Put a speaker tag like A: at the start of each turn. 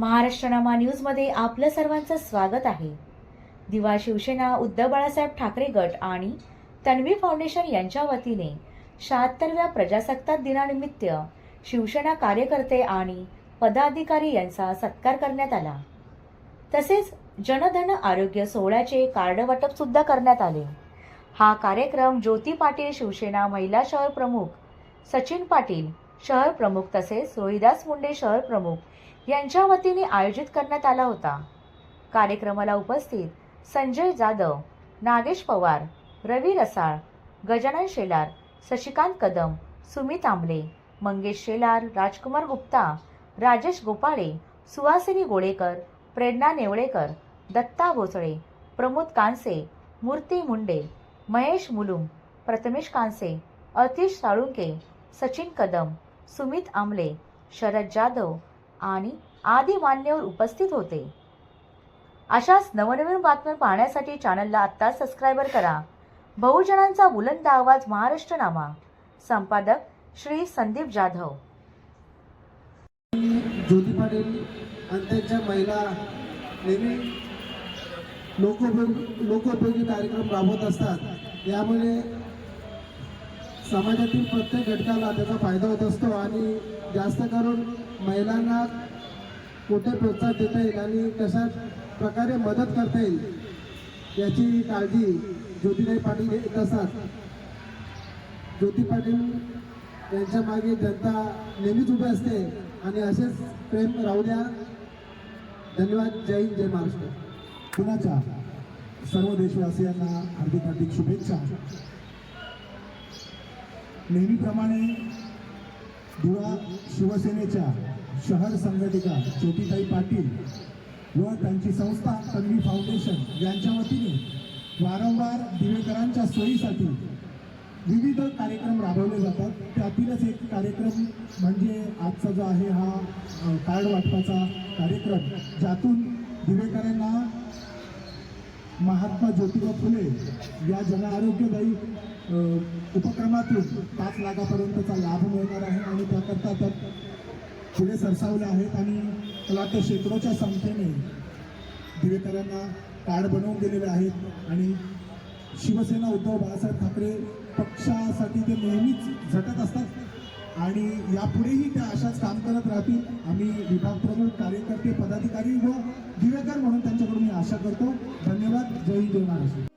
A: महाराष्ट्रनामा न्यूजमध्ये आपलं सर्वांचं स्वागत आहे. दिवा शिवसेना उद्धव बाळासाहेब ठाकरे गट आणि तन्वी फाउंडेशन यांच्या वतीने शहात्तरव्या प्रजासत्ताक दिनानिमित्त शिवसेना कार्यकर्ते आणि पदाधिकारी यांचा सत्कार करण्यात आला. तसेच जनधन आरोग्य सोहळ्याचे कार्ड वाटप सुद्धा करण्यात आले. हा कार्यक्रम ज्योती पाटील शिवसेना महिला शहर प्रमुख सचिन पाटील शहर प्रमुख तसेच रोहिदास मुंडे शहर प्रमुख यांच्या वतीने आयोजित करण्यात आला होता. कार्यक्रमाला उपस्थित संजय जाधव नागेश पवार रवी रसाळ गजानन शेलार शशिकांत कदम सुमित आंबले मंगेश शेलार राजकुमार गुप्ता राजेश गोपाळे सुहासिनी गोळेकर प्रेरणा नेवळेकर दत्ता भोसळे प्रमोद कांसे मूर्ती मुंडे महेश मुलुम प्रथमेश कांसे अतिश साळुंके सचिन कदम सुमित आमले शरद जाधव आणि आदी मान्यवर उपस्थित होते. अशाच नवनवीन बातम्या पाहण्यासाठी चॅनलला आत्ताच सबस्क्रायबर करा. बहुजनांचा बुलंद आवाज महाराष्ट्र नामा संपादक श्री संदीप जाधव.
B: ज्योती पाटील आणि त्यांच्या महिला नेहमी लोकोपयोगी लोकोपयोगी कार्यक्रम राबवत असतात. यामुळे समाजातील प्रत्येक घटकाला त्याचा फायदा होत असतो आणि जास्त करून महिलांना कुठे प्रोत्साहन देता येईल आणि कशा प्रकारे मदत करता येईल याची काळजी ज्योतिराई पाटील घेत असतात. ज्योती पाटील यांच्या मागे जनता नेहमीच उभी असते आणि असेच प्रेम राहू द्या. धन्यवाद. जय हिंद जय महाराष्ट्र.
C: पुण्याच्या सर्व देशवासियांना हार्दिक हार्दिक शुभेच्छा. नेहमीप्रमाणे धुळा शिवसेनेच्या शहर संघटिका ज्योतिताई पाटील व त्यांची संस्था तन्वी फाउंडेशन यांच्या वतीने वारंवार दिवेकरांच्या सोयीसाठी विविध कार्यक्रम राबवले जातात. त्यातीलच एक कार्यक्रम म्हणजे आजचा जो आहे हा कार्ड वाटपाचा कार्यक्रम ज्यातून दिवेकरांना महात्मा ज्योतिबा फुले या जन आरोग्यदायी उपक्रमातून पाच लाखापर्यंतचा लाभ मिळणार आहे आणि त्याकरता तर पुढे सरसावले आहेत आणि त्याला वाटतं शेकडोच्या संख्येने दिवेकरांना कार्ड बनवून दिलेले आहेत. आणि शिवसेना उद्धव बाळासाहेब ठाकरे पक्षासाठी ते नेहमीच झटत असतात. आणि यापुढेही त्या अशाच काम करत राहतील. आम्ही विभाग प्रमुख कार्यकर्ते पदाधिकारी व दिवेकर म्हणून त्यांच्याकडून मी आशा करतो. धन्यवाद. जय हिंद जय महाराष्ट्र.